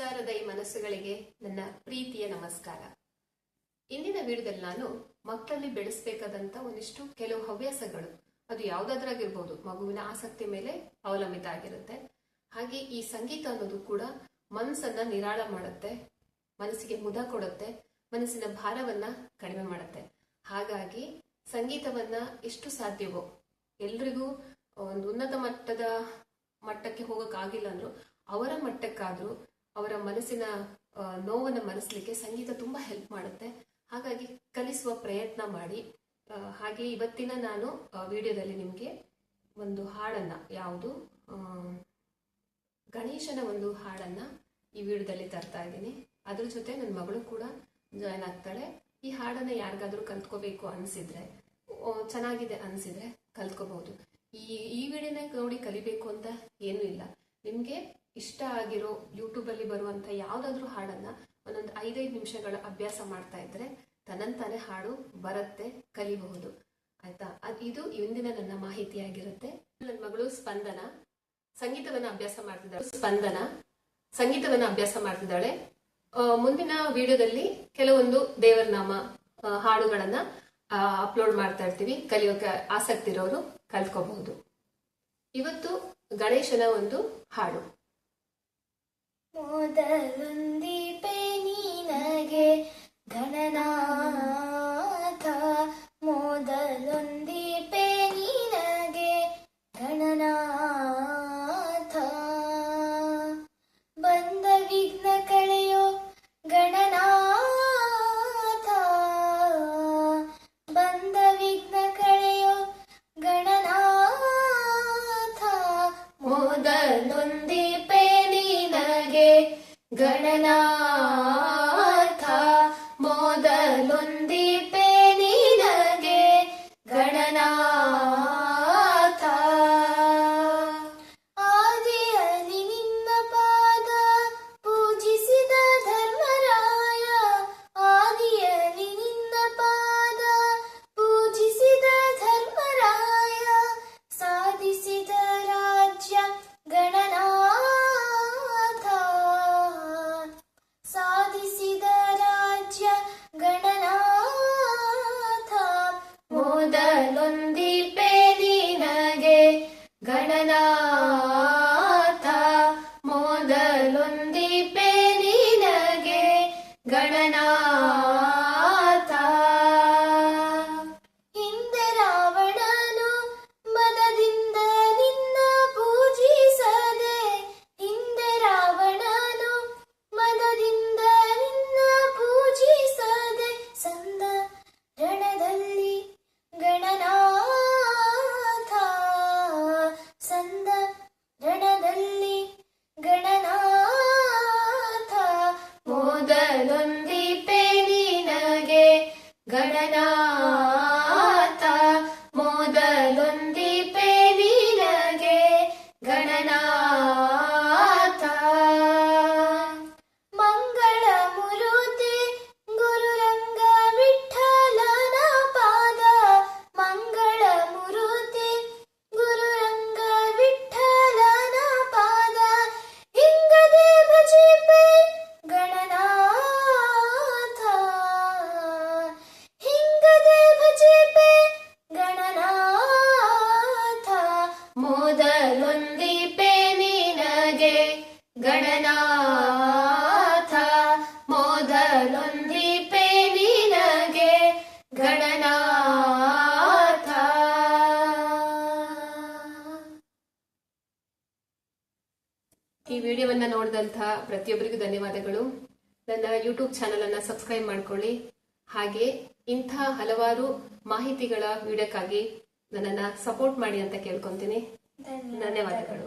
ಸಹೃದಯ ಮನಸ್ಸುಗಳಿಗೆ ನನ್ನ ಪ್ರೀತಿಯ ನಮಸ್ಕಾರ. ಇಂದಿನ ವಿಡಿಯೋದಲ್ಲಿ ನಾನು ಮಕ್ಕಳಲ್ಲಿ ಬೆಳೆಸಬೇಕಾದಂತ ಒಂದಿಷ್ಟು ಕೆಲವು ಹವ್ಯಾಸಗಳು. ಅದು ಯಾವುದಾದ್ರಾಗಿರ್ಬೋದು, ಮಗುವಿನ ಆಸಕ್ತಿ ಮೇಲೆ ಅವಲಂಬಿತ ಆಗಿರುತ್ತೆ. ಹಾಗೆ ಈ ಸಂಗೀತ ಅನ್ನೋದು ಕೂಡ ಮನಸ್ಸನ್ನ ನಿರಾಳ ಮಾಡುತ್ತೆ, ಮನಸ್ಸಿಗೆ ಮುದ ಕೊಡುತ್ತೆ, ಮನಸ್ಸಿನ ಭಾರವನ್ನ ಕಡಿಮೆ ಮಾಡುತ್ತೆ. ಹಾಗಾಗಿ ಸಂಗೀತವನ್ನ ಎಷ್ಟು ಸಾಧ್ಯವೋ, ಎಲ್ರಿಗೂ ಒಂದು ಉನ್ನತ ಮಟ್ಟದ ಮಟ್ಟಕ್ಕೆ ಹೋಗಕ್ಕಾಗಿಲ್ಲ ಅಂದ್ರೂ, ಅವರ ಮಟ್ಟಕ್ಕಾದ್ರೂ ಅವರ ಮನಸ್ಸಿನ ನೋವನ್ನು ಮರೆಸಲಿಕ್ಕೆ ಸಂಗೀತ ತುಂಬಾ ಹೆಲ್ಪ್ ಮಾಡುತ್ತೆ. ಹಾಗಾಗಿ ಕಲಿಸುವ ಪ್ರಯತ್ನ ಮಾಡಿ. ಹಾಗೆ ಇವತ್ತಿನ ನಾನು ವಿಡಿಯೋದಲ್ಲಿ ನಿಮಗೆ ಒಂದು ಹಾಡನ್ನ, ಯಾವುದು? ಗಣೇಶನ ಒಂದು ಹಾಡನ್ನ ಈ ವಿಡಿಯೋದಲ್ಲಿ ತರ್ತಾ ಇದ್ದೀನಿ. ಅದ್ರ ಜೊತೆ ನನ್ನ ಮಗಳು ಕೂಡ ಜಾಯ್ನ್ ಆಗ್ತಾಳೆ. ಈ ಹಾಡನ್ನ ಯಾರಿಗಾದ್ರೂ ಕಲ್ತ್ಕೋಬೇಕು ಅನ್ಸಿದ್ರೆ ಚೆನ್ನಾಗಿದೆ ಅನ್ಸಿದ್ರೆ ಕಲ್ತ್ಕೋಬಹುದು ಈ ಈ ವಿಡಿಯೋನ ನೋಡಿ ಕಲಿಬೇಕು ಅಂತ ಏನೂ ಇಲ್ಲ. ನಿಮ್ಗೆ ಇಷ್ಟ ಆಗಿರೋ ಯೂಟ್ಯೂಬಲ್ಲಿ ಬರುವಂಥ ಯಾವುದಾದ್ರೂ ಹಾಡನ್ನು ಒಂದೊಂದು ಐದೈದು ನಿಮಿಷಗಳ ಅಭ್ಯಾಸ ಮಾಡ್ತಾ ಇದ್ರೆ ತನ್ನಂತಾನೆ ಹಾಡು ಬರುತ್ತೆ, ಕಲಿಬಹುದು. ಆಯ್ತಾ? ಅದು ಇದು ಇಂದಿನ ನನ್ನ ಮಾಹಿತಿಯಾಗಿರುತ್ತೆ. ನನ್ನ ಮಗಳು ಸ್ಪಂದನ. ಸಂಗೀತವನ್ನ ಅಭ್ಯಾಸ ಮಾಡ್ತಿದ್ದಾಳೆ. ಸ್ಪಂದನ. ಸಂಗೀತವನ್ನ ಅಭ್ಯಾಸ ಮಾಡ್ತಿದ್ದಾಳೆ. ಮುಂದಿನ ವಿಡಿಯೋದಲ್ಲಿ ಕೆಲವೊಂದು ದೇವರ ನಾಮ ಹಾಡುಗಳನ್ನ ಅಪ್ಲೋಡ್ ಮಾಡ್ತಾ ಇರ್ತೀವಿ. ಕಲಿಯೋಕೆ ಆಸಕ್ತಿ ಇರೋರು ಕಲ್ತ್ಕೋಬಹುದು. ಇವತ್ತು ಗಣೇಶನ ಒಂದು ಹಾಡು. ಮೊದಲೊಂದಿಪೆ ಗಣನಾಥ ಮೊದಲೊಂದಿಪೆ ನಿನಗೆ ಗಣನಾಥ ಮೊದಲೊಂದಿಪೆ ನಿನಗೆ ಗಣನಾಥ. ಈ ವಿಡಿಯೋವನ್ನ ನೋಡಿದಂತಹ ಪ್ರತಿಯೊಬ್ಬರಿಗೂ ಧನ್ಯವಾದಗಳು. ನನ್ನ ಯೂಟ್ಯೂಬ್ ಚಾನಲ್ ಅನ್ನ ಸಬ್ಸ್ಕ್ರೈಬ್ ಮಾಡ್ಕೊಳ್ಳಿ. ಹಾಗೆ ಇಂಥ ಹಲವಾರು ಮಾಹಿತಿಗಳ ವಿಡಿಯೋಕ್ಕಾಗಿ ನನ್ನನ್ನ ಸಪೋರ್ಟ್ ಮಾಡಿ ಅಂತ ಕೇಳ್ಕೊಂತೀನಿ. ಧನ್ಯವಾದಗಳು.